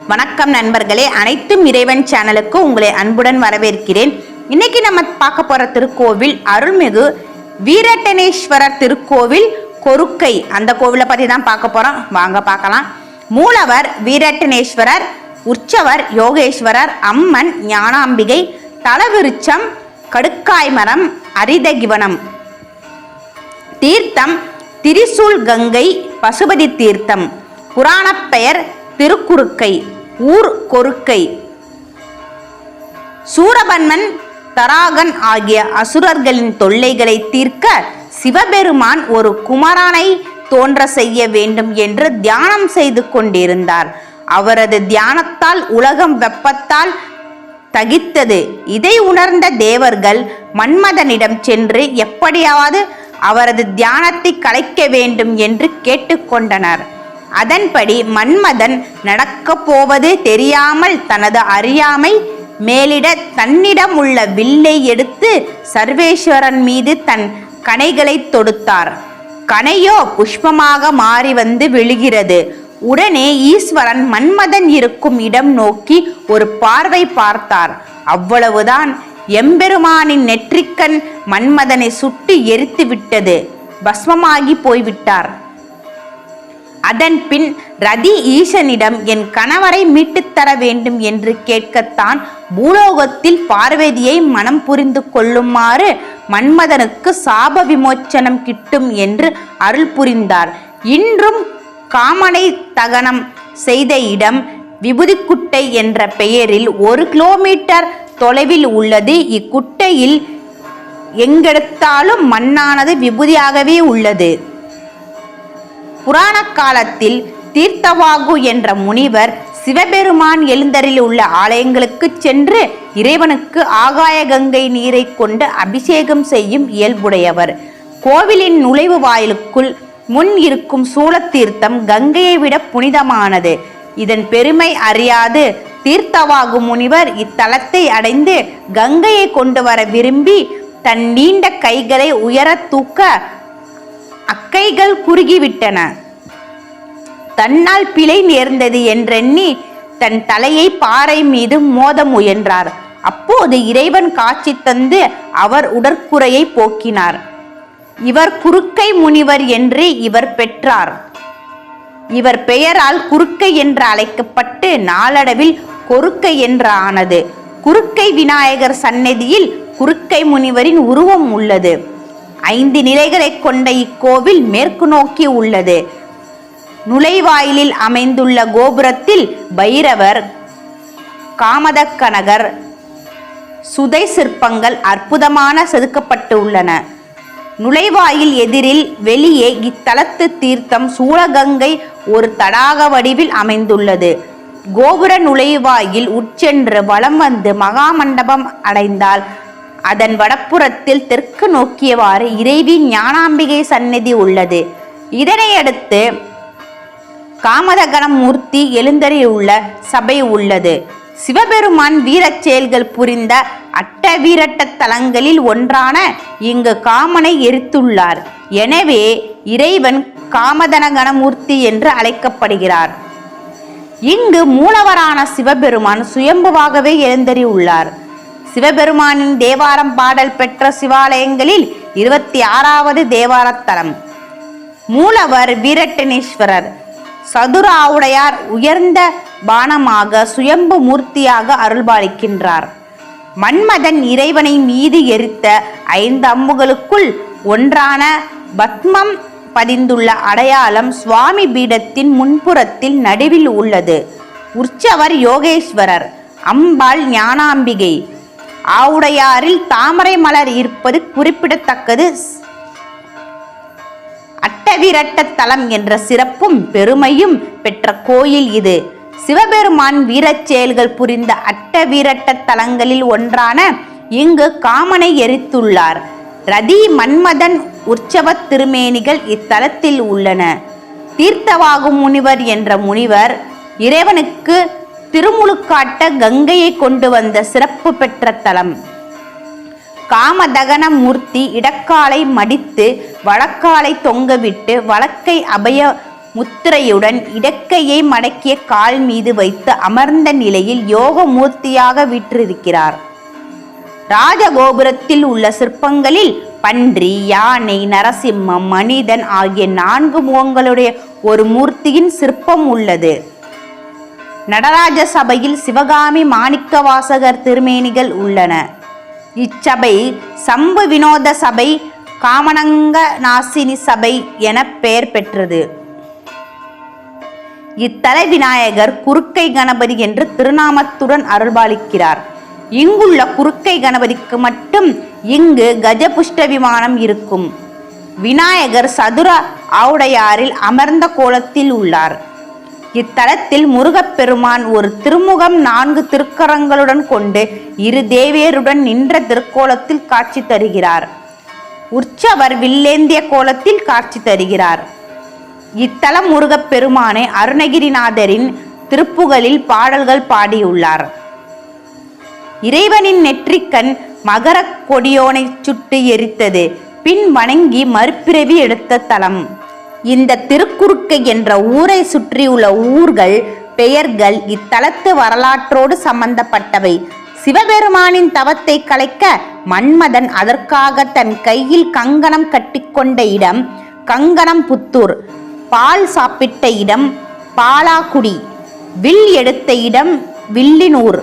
வணக்கம் நண்பர்களே அனைத்தும் இறைவன் சேனலுக்கு உங்களை அன்புடன் வரவேற்கிறேன். இன்னைக்கு நம்ம பார்க்க போற திருக்கோவில் அருள்மிகு வீரட்டனேஸ்வரர் திருக்கோவில் கொருக்கை. அந்த கோவிலை பத்தி தான் பார்க்க போறோம். வாங்க பார்க்கலாம். மூலவர் வீரட்டனேஸ்வரர் உற்சவர் யோகேஸ்வரர் அம்மன் ஞானாம்பிகை தலவிருச்சம் கடுக்காய் மரம் அரிதகிவனம். தீர்த்தம் திரிசூல் கங்கை பசுபதி தீர்த்தம். புராணப் பெயர் திருக்குறுக்கை ஊர் கொருக்கை சூரபன்மன் தராகன் ஆகிய அசுரர்களின் தொல்லைகளை தீர்க்க சிவபெருமான் ஒரு குமரானை தோன்ற செய்ய வேண்டும் என்று தியானம் செய்து கொண்டிருந்தார். அவரது தியானத்தால் உலகம் வெப்பத்தால் தகித்தது. இதை உணர்ந்த தேவர்கள் மன்மதனிடம் சென்று எப்படியாவது அவரது தியானத்தை கலைக்க வேண்டும் என்று கேட்டுக்கொண்டனர் அதன்படி மன்மதன் நடக்கப் போவது தெரியாமல் தனது அறியாமை மேலிட தன்னிடம் உள்ள வில்லை எடுத்து சர்வேஸ்வரன் மீது தன் கணைகளை தொடுத்தார். கணையோ புஷ்பமாக மாறி வந்து விழுகிறது. உடனே ஈஸ்வரன் மன்மதன் இருக்கும் இடம் நோக்கி ஒரு பார்வை பார்த்தார். அவ்வளவுதான். எம்பெருமானின் நெற்றிக்கண் மன்மதனை சுட்டு எரித்து விட்டது பஸ்மமாகி போய்விட்டார். அதன் பின் ரதி ஈசனிடம் என் கணவரை மீட்டுத் தர வேண்டும் என்று கேட்கத்தான் பூலோகத்தில் பார்வதியை மனம் புரிந்து கொள்ளுமாறு மன்மதனுக்கு சாப விமோச்சனம் கிட்டும் என்று அருள் புரிந்தார். இன்றும் காமனை தகனம் செய்த இடம் விபுதிக்குட்டை என்ற பெயரில் ஒரு கிலோமீட்டர் தொலைவில் உள்ளது. இக்குட்டையில் எங்கெடுத்தாலும் மண்ணானது விபூதியாகவே உள்ளது. புராண காலத்தில் தீர்த்தவாகு என்ற முனிவர் சிவபெருமான் எழுந்தரில் உள்ள ஆலயங்களுக்கு சென்று இறைவனுக்கு ஆகாய கங்கை நீரை கொண்டு அபிஷேகம் செய்யும் இயல்புடையவர். கோவிலின் நுழைவு வாயிலுக்குள் முன் இருக்கும் சூலத்தீர்த்தம் கங்கையை விட புனிதமானது. இதன் பெருமை அறியாது தீர்த்தவாகு முனிவர் இத்தலத்தை அடைந்து கங்கையை கொண்டு வர விரும்பி தன் நீண்ட கைகளை உயர தூக்க அக்கைகள் குறுகிவிட்டன. தன்னால் பிழை நேர்ந்தது என்றெண்ணி தன் தலையை பாறை மீது மோத முயன்றார். அப்போது இறைவன் காட்சி தந்து அவர் உடற்குறையை போக்கினார். இவர் குறுக்கை முனிவர் என்று இவர் பெற்றார். இவர் பெயரால் குறுக்கை என்று அழைக்கப்பட்டு நாளடைவில் கொறுக்கை என்று ஆனது. குறுக்கை விநாயகர் சன்னதியில் குறுக்கை முனிவரின் உருவம் உள்ளது. ஐந்து நிலைகளை கொண்ட இக்கோவில் மேற்கு நோக்கி உள்ளது. நுழைவாயிலில் அமைந்துள்ள கோபுரத்தில் பைரவர் காமதக்கனகர் சுதை சிற்பங்கள் அற்புதமான செதுக்கப்பட்டு உள்ளன. நுழைவாயில் எதிரில் வெளியே இத்தலத்து தீர்த்தம் சூளகங்கை ஒரு தடாக வடிவில் அமைந்துள்ளது. கோபுர நுழைவாயில் உட்சென்று வலம் வந்து மகாமண்டபம் அடைந்தால் அதன் வடப்புறத்தில் தெற்கு நோக்கியவாறு இறைவி ஞானாம்பிகை சந்நிதி உள்ளது. இதனையடுத்து காமதகணம் மூர்த்தி எழுந்தறியுள்ள சபை உள்ளது. சிவபெருமான் வீரச் செயல்கள் புரிந்த அட்ட வீரட்ட தலங்களில் ஒன்றான இங்கு காமனை எரித்துள்ளார். எனவே இறைவன் காமதனகணமூர்த்தி என்று அழைக்கப்படுகிறார். இங்கு மூலவரான சிவபெருமான் சுயம்புவாகவே எழுந்தறியுள்ளார் சிவபெருமானின் தேவாரம் பாடல் பெற்ற சிவாலயங்களில் இருபத்தி ஆறாவது தேவாரத்தலம். மூலவர் வீரட்டனேஸ்வரர். சதுராவுடையார் உயர்ந்த பானமாக சுயம்பு மூர்த்தியாக அருள்பாலிக்கின்றார். மன்மதன் இறைவனை மீது எரித்த ஐந்து அம்புகளுக்குள் ஒன்றான பத்மம் பதிந்துள்ள அடையாளம் சுவாமி பீடத்தின் முன்புறத்தில் நடுவில் உள்ளது. உற்சவர் யோகேஸ்வரர். அம்பாள் ஞானாம்பிகை. ஆவுடையாரில் தாமரை மலர் இருப்பது குறிப்பிடத்தக்கது. அட்டவிரட்ட தலம் என்ற சிறப்பும் பெருமையும் பெற்ற கோயில் இது. சிவபெருமான் வீரச் செயல்கள் புரிந்த அட்டவீரட்ட தலங்களில் ஒன்றான இங்கு காமனை எரித்துள்ளார். ரதி மன்மதன் உற்சவ திருமேனிகள் இத்தலத்தில் உள்ளன. தீர்த்தவாகும் முனிவர் என்ற முனிவர் இறைவனுக்கு திருமுழுக்காட்ட கங்கையை கொண்டு வந்த சிறப்பு பெற்ற தலம். காமதகன மூர்த்தி இடக்காலை மடித்து வழக்காலை தொங்கவிட்டு வழக்கை அபய முத்திரையுடன் இடக்கையை மடக்கிய கால் மீது வைத்து அமர்ந்த நிலையில் யோக மூர்த்தியாக விற்றிருக்கிறார். ராஜகோபுரத்தில் உள்ள சிற்பங்களில் பன்றி யானை நரசிம்மம் மனிதன் ஆகிய நான்கு முகங்களுடைய ஒரு மூர்த்தியின் சிற்பம் உள்ளது. நடராஜ சபையில் சிவகாமி மாணிக்கவாசகர் திருமேனிகள் உள்ளன. இச்சபை சம்பு வினோத சபை காமனங்க நாசினி சபை என பெயர் பெற்றது. இத்தலை விநாயகர் குறுக்கை கணபதி என்று திருநாமத்துடன் அருள்பாலிக்கிறார். இங்குள்ள குறுக்கை கணபதிக்கு மட்டும் இங்கு கஜபுஷ்ட விமானம் இருக்கும். விநாயகர் சதுர ஆவுடையாரில் அமர்ந்த கோலத்தில் உள்ளார். இத்தலத்தில் முருகப்பெருமான் ஒரு திருமுகம் நான்கு திருக்கரங்களுடன் கொண்டு இரு தேவியருடன் நின்ற திருக்கோலத்தில் காட்சி தருகிறார். உற்சவர் வில்லேந்திய கோலத்தில் காட்சி தருகிறார். இத்தலம் முருகப்பெருமானை அருணகிரிநாதரின் திருப்புகளில் பாடல்கள் பாடியுள்ளார். இறைவனின் நெற்றிக்கண் மகரக் கொடியோனை சுட்டு எரித்தது. பின் வணங்கி மறுபிறவி எடுத்த தலம். இந்த திருக்குறுக்கை என்ற ஊரை சுற்றியுள்ள ஊர்கள் பெயர்கள் இத்தலத்து வரலாற்றோடு சம்பந்தப்பட்டவை. சிவபெருமானின் தவத்தை கலைக்க மன்மதன் அதற்காக தன் கையில் கங்கணம் கட்டிக்கொண்ட இடம் கங்கணம் புத்தூர். பால் சாப்பிட்ட இடம் பாலாக்குடி. வில் எடுத்த இடம் வில்லினூர்.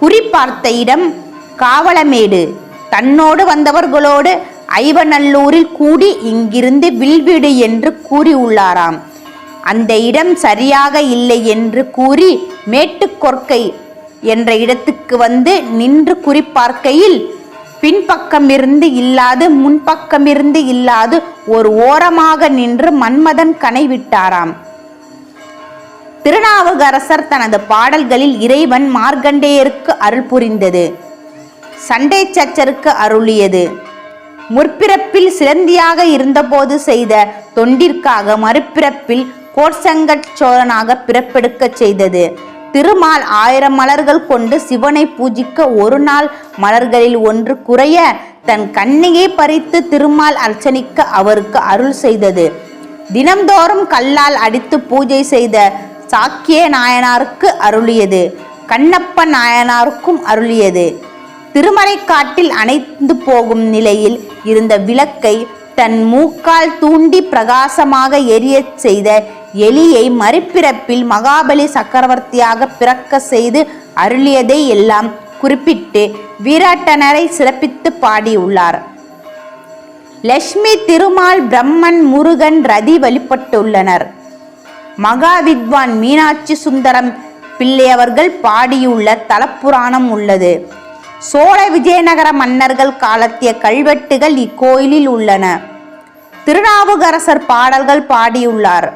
குறி பார்த்த இடம் காவலமேடு. தன்னோடு வந்தவர்களோடு ஐவநல்லூரில் கூடி இங்கிருந்து வில்வீடு என்று கூறியுள்ளாராம் அந்த இடம் சரியாக இல்லை என்று கூறி மேட்டுக்கொற்கை என்ற இடத்துக்கு வந்து நின்று குறிப்பார்க்கையில் பின்பக்கமிருந்து இல்லாது முன்பக்கமிருந்து இல்லாது ஒரு ஓரமாக நின்று மன்மதன் கனை விட்டாராம். திருநாவுக்கரசர் தனது பாடல்களில் இறைவன் மார்க்கண்டேயருக்கு அருள் புரிந்தது. சண்டை சச்சருக்கு அருளியது. முற்பிறப்பில் சிலந்தியாக இருந்தபோது செய்த தொண்டிற்காக மறுபிறப்பில் கோட்சங்கட் சோழனாக பிறப்பெடுக்கச் செய்தது. திருமால் ஆயிரம் மலர்கள் கொண்டு சிவனை பூஜிக்க ஒரு நாள் மலர்களில் ஒன்று குறைய தன் கண்ணியை பறித்து திருமால் அர்ச்சனிக்க அவருக்கு அருள் செய்தது. தினம்தோறும் கல்லால் அடித்து பூஜை செய்த சாக்கிய நாயனாருக்கு அருளியது. கண்ணப்ப நாயனாருக்கும் அருளியது. திருமலைக்காட்டில் அணைந்து போகும் நிலையில் இருந்த விளக்கை தன் மூக்கால் தூண்டி பிரகாசமாக எரியச் செய்த எலியை மறுபிறப்பில் மகாபலி சக்கரவர்த்தியாக பிறக்க செய்து அருளியதை எல்லாம் குறிப்பிட்டு வீராட்டனரை சிறப்பித்து பாடியுள்ளார். லட்சுமி திருமால் பிரம்மன் முருகன் ரதி வழிபட்டுள்ளனர். மகா வித்வான் மீனாட்சி சுந்தரம் பிள்ளையவர்கள் பாடியுள்ள தலப்புராணம் உள்ளது. சோழ விஜயநகர மன்னர்கள் காலத்திய கல்வெட்டுகள் இக்கோயிலில் உள்ளன. திருநாவுக்கரசர் பாடல்கள் பாடியுள்ளார்.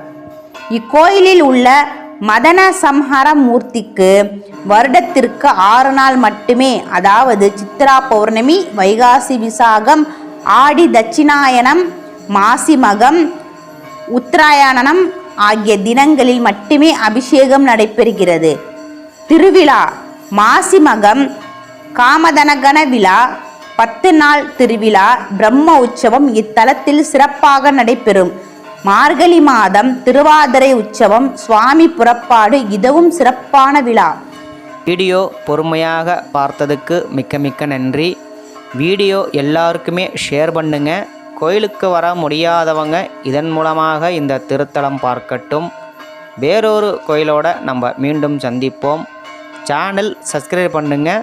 இக்கோயிலில் உள்ள மதன சம்ஹார மூர்த்திக்கு வருடத்திற்கு ஆறு நாள் மட்டுமே அதாவது சித்ரா பௌர்ணமி வைகாசி விசாகம் ஆடி தட்சிணாயனம் மாசிமகம் உத்தராயணம் ஆகிய தினங்களில் மட்டுமே அபிஷேகம் நடைபெறுகிறது. திருவிழா மாசிமகம் காமதனகன விழா பத்து நாள் திருவிழா பிரம்ம உற்சவம் இத்தலத்தில் சிறப்பாக நடைபெறும். மார்கழி மாதம் திருவாதிரை உற்சவம் சுவாமி புறப்பாடு இதுவும் சிறப்பான விழா. வீடியோ பொறுமையாக பார்த்ததுக்கு மிக்க மிக்க நன்றி. வீடியோ எல்லாருக்குமே ஷேர் பண்ணுங்க. கோயிலுக்கு வர முடியாதவங்க இதன் மூலமாக இந்த திருத்தலம் பார்க்கட்டும். வேறொரு கோயிலோட நம்ம மீண்டும் சந்திப்போம். சேனல் சப்ஸ்கிரைப் பண்ணுங்கள்